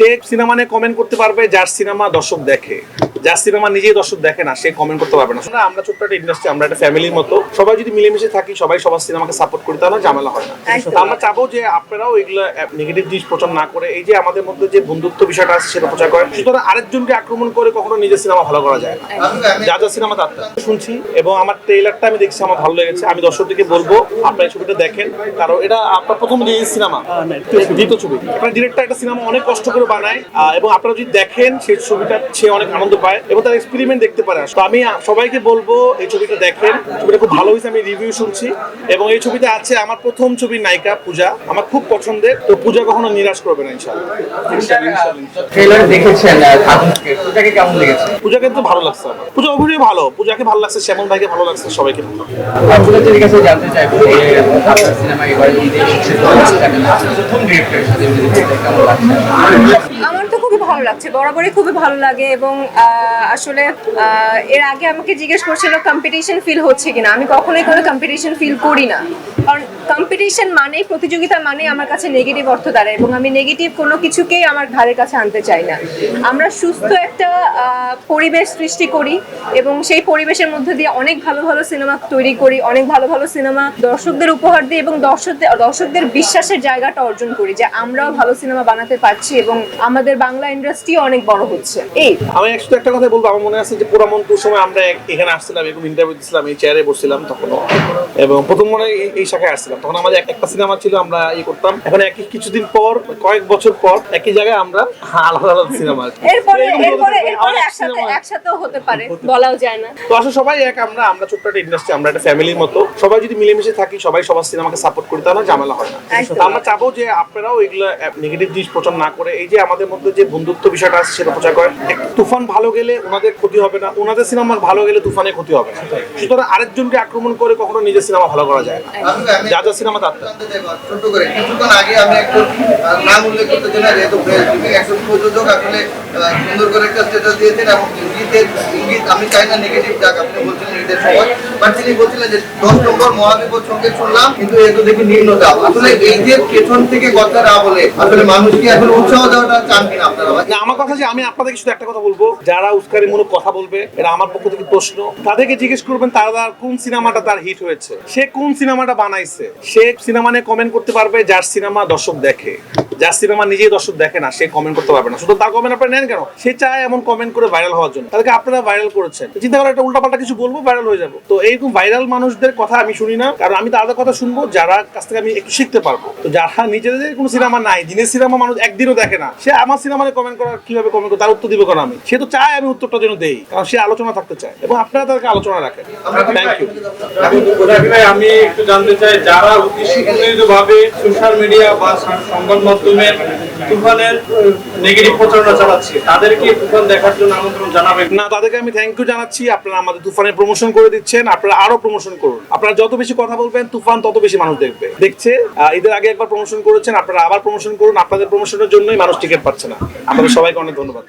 সে cinema নিয়ে comment করতে পারবে যার সিনেমা দর্শক দেখে। যার সিনেমা নিজেই দর্শক দেখে না সে কমেন্ট করতে পারবে না। আসলে আমরা ছোট্ট একটা ইন্ডাস্ট্রি আমরা একটা ফ্যামিলির মতো। সবাই যদি মিলেমিশে থাকি সবাই সবার সিনেমাকে সাপোর্ট করি তাহলে ঝামেলা হয় না। আমরা চাবো যে আপনারাও এগুলো নেগেটিভ জিনিস প্রচার না করে এই যে আমাদের মধ্যে যে বন্ধুত্ব বিষয়টা আছে সেটা প্রচার করেন। সুতরাং আরেকজনকে আক্রমণ করে কখনো নিজের সিনেমা ভালো করা যায় না। যা যা সিনেমা তার। শুনছি এবং আমার ট্রেলারটা আমি দেখছি আমার ভালো লেগেছে। আমি দর্শকদেরকে বলব আপনার এই ছবিটা দেখেন। কারণ এটা আপনার প্রথম রিলিজ সিনেমা। দ্বিতীয় ছবি। আপনার ডিরেক্টর একটা সিনেমা অনেক কষ্ট করে বানায় আহ, এবং আপনারা যদি দেখেন সেই ছবিটা সে অনেক আনন্দ পায়। এবং তার এক্সপেরিমেন্ট দেখতে পারে। তো আমি সবাইকে বলব এই ছবিটা দেখেন। ছবিটা খুব ভালো হয়েছে আমি রিভিউ শুনছি। এবং এই ছবিতে আছে আমার প্রথম ছবির নায়িকা পূজা আমার খুব পছন্দের। তো পূজা কখনো নিরাশ করবে না দেখেছেন আহ, কেমন লেগেছে? পূজাকে তো ভালো লাগছে আমার। পূজা অভিনয় ভালো পূজাকে ভালো লাগছে শ্যামল ভাইকে ভালো লাগছে সবাইকে ভালো লাগছে। কাছে জানতে চাইব প্রথম ডিরেক্টরের সাথে কেমন লাগছে? খুবই ভালো লাগছে, বরাবরই খুবই ভালো লাগে এবং আসলে এর আগে আমাকে জিজ্ঞেস করছিল কম্পিটিশন ফিল হচ্ছে কিনা। আমি কখনোই কোনো কম্পিটিশন ফিল করি না। কারণ কম্পিটিশন মানেই প্রতিযোগিতা মানেই আমার কাছে নেগেটিভ অর্থ দাঁড়ায় এবং আমি নেগেটিভ কোনো কিছুকেই আমার ধারের কাছে আনতে চাই না। আমরা সুস্থ একটা পরিবেশ সৃষ্টি করি এবং সেই পরিবেশের মধ্যে দিয়ে অনেক ভালো ভালো সিনেমা তৈরি করি, অনেক ভালো ভালো সিনেমা দর্শকদের উপহার দিই এবং দর্শকদের দর্শকদের বিশ্বাসের জায়গাটা অর্জন করি যে আমরাও ভালো সিনেমা বানাতে পারছি এবং আমাদের বাংলা ইন্ডাস্ট্রিও অনেক বড় হচ্ছে। এই। আমি একশো একটা কথা বলব আমার মনে আছে যে পুরামন্তুর সময় আমরা এখানে আসছিলাম এরকম ইন্টারভিউ দিচ্ছিলাম এই চেয়ারে বসছিলাম তখন এবং প্রথম মনে এই- শাখায় আসছিলাম। তখন আমাদের একটা সিনেমা ছিল আমরা ই করতাম। এখন একই কিছুদিন পর কয়েক বছর পর একই জায়গায় আমরা আলাদা আলাদা সিনেমা এরপরে এরপরে এরপরে একসাথে একসাথেও হতে পারে বলাও যায় না। তো আসলে সবাই এক আমরা আমরা ছোট্ট একটা ইন্ডাস্ট্রি আমরা একটা ফ্যামিলির মতো। সবাই যদি মিলেমিশে থাকি সবাই সবার সিনেমাকে সাপোর্ট করি তাহলে ঝামেলা হয় না। আমরা চাবো যে আপনারাও এগুলো নেগেটিভ জিনিস প্রচার না করে এই যে আমাদের মধ্যে যে বন্ধুত্ব বিষয়টা আছে সেটা প্রচার করেন। তুফান ভালো গেলে ওনাদের ক্ষতি হবে না ওনাদের সিনেমা ভালো গেলে তুফানের ক্ষতি হবে। না সুতরাং আরেকজনকে আক্রমণ করে কখনো নিজের সিনেমা ভালো করা যায় না। যা যা সিনেমা তার তার। জানতে করে কিছুক্ষণ আগে আমি একজন নাম উল্লেখ করতে চাই যেহেতু একজন প্রযোজক আসলে সুন্দর করে একটা স্ট্যাটাস দিয়েছেন এবং ইঙ্গিতের ইঙ্গিত আমি চাই না নেগেটিভ যাক আপনি বলছিলেন ঈদের সময় বাট তিনি বলছিলেন যে দশ নম্বর মহাবিপদ সঙ্গে শুনলাম কিন্তু এ তো দেখি নিম্ন আসলে এই যে পেছন থেকে কথা না বলে আসলে মানুষকে এখন উৎসাহ দেওয়াটা চান কিনা আপনারা? না, আমার কথা যে আমি আপনাদেরকে শুধু একটা কথা বলব, যারা উস্কারিমূলক কথা বলবে এটা আমার পক্ষ থেকে প্রশ্ন, তাদেরকে জিজ্ঞেস করবেন তারা কোন সিনেমাটা তার হিট হয়েছে? সে কোন সিনেমাটা বানাইছে? সে সিনেমা নিয়ে কমেন্ট করতে পারবে, যার সিনেমা দর্শক দেখে। যার সিনেমা নিজেই দর্শক দেখে না, সে কমেন্ট করতে পারবে না। শুধু তার কমেন্ট আপনারা নেন কেন? সে চায় এমন কমেন্ট করে ভাইরাল হওয়ার জন্য। তাদেরকে আপনারা ভাইরাল করেছেন। চিন্তা করে, একটা উল্টাপাল্টা কিছু বলব ভাইরাল হয়ে যাব। তো এইরকম ভাইরাল মানুষদের কথা আমি শুনি না, কারণ আমি তাদের কথা শুনব, যারা কাছ থেকে আমি একটু শিখতে পারব। তো যারা নিজেদের কোনো সিনেমা নাই, দিনের সিনেমা মানুষ একদিনও দেখে না, সে আমার সিনেমা কমেন্ট করার কীভাবে কমেন্ট তার উত্তর দিব কারণ আমি? সে তো চায় আমি উত্তরটা যেন দেই, কারণ সে আলোচনা থাকতে চায় এবং আপনারা তাদেরকে আলোচনা রাখেন। থ্যাংক ইউ আমি একটু জানতে চাই, যারা উদ্দেশ্যপ্রণোদিত ভাবে সোশ্যাল মিডিয়া বা সংবাদ মাধ্যমে তুফানের নেগেটিভ প্রচারণা চালাচ্ছে। তাদেরকে তুফান দেখার জন্য আমন্ত্রণ জানাবেন? না, তাদেরকে আমি থ্যাংক ইউ জানাচ্ছি। আপনারা আমাদের তুফানের প্রমোশন করে দিচ্ছেন। আপনারা আরও প্রমোশন করুন। আপনারা যত বেশি কথা বলবেন, তুফান তত বেশি মানুষ দেখবে। দেখছে? ঈদের আগে একবার প্রমোশন করেছেন। আপনারা আবার প্রমোশন করুন। আপনাদের প্রমোশনের জন্যই মানুষ টিকিট পাচ্ছে না। আপনাদের সবাইকে অনেক ধন্যবাদ।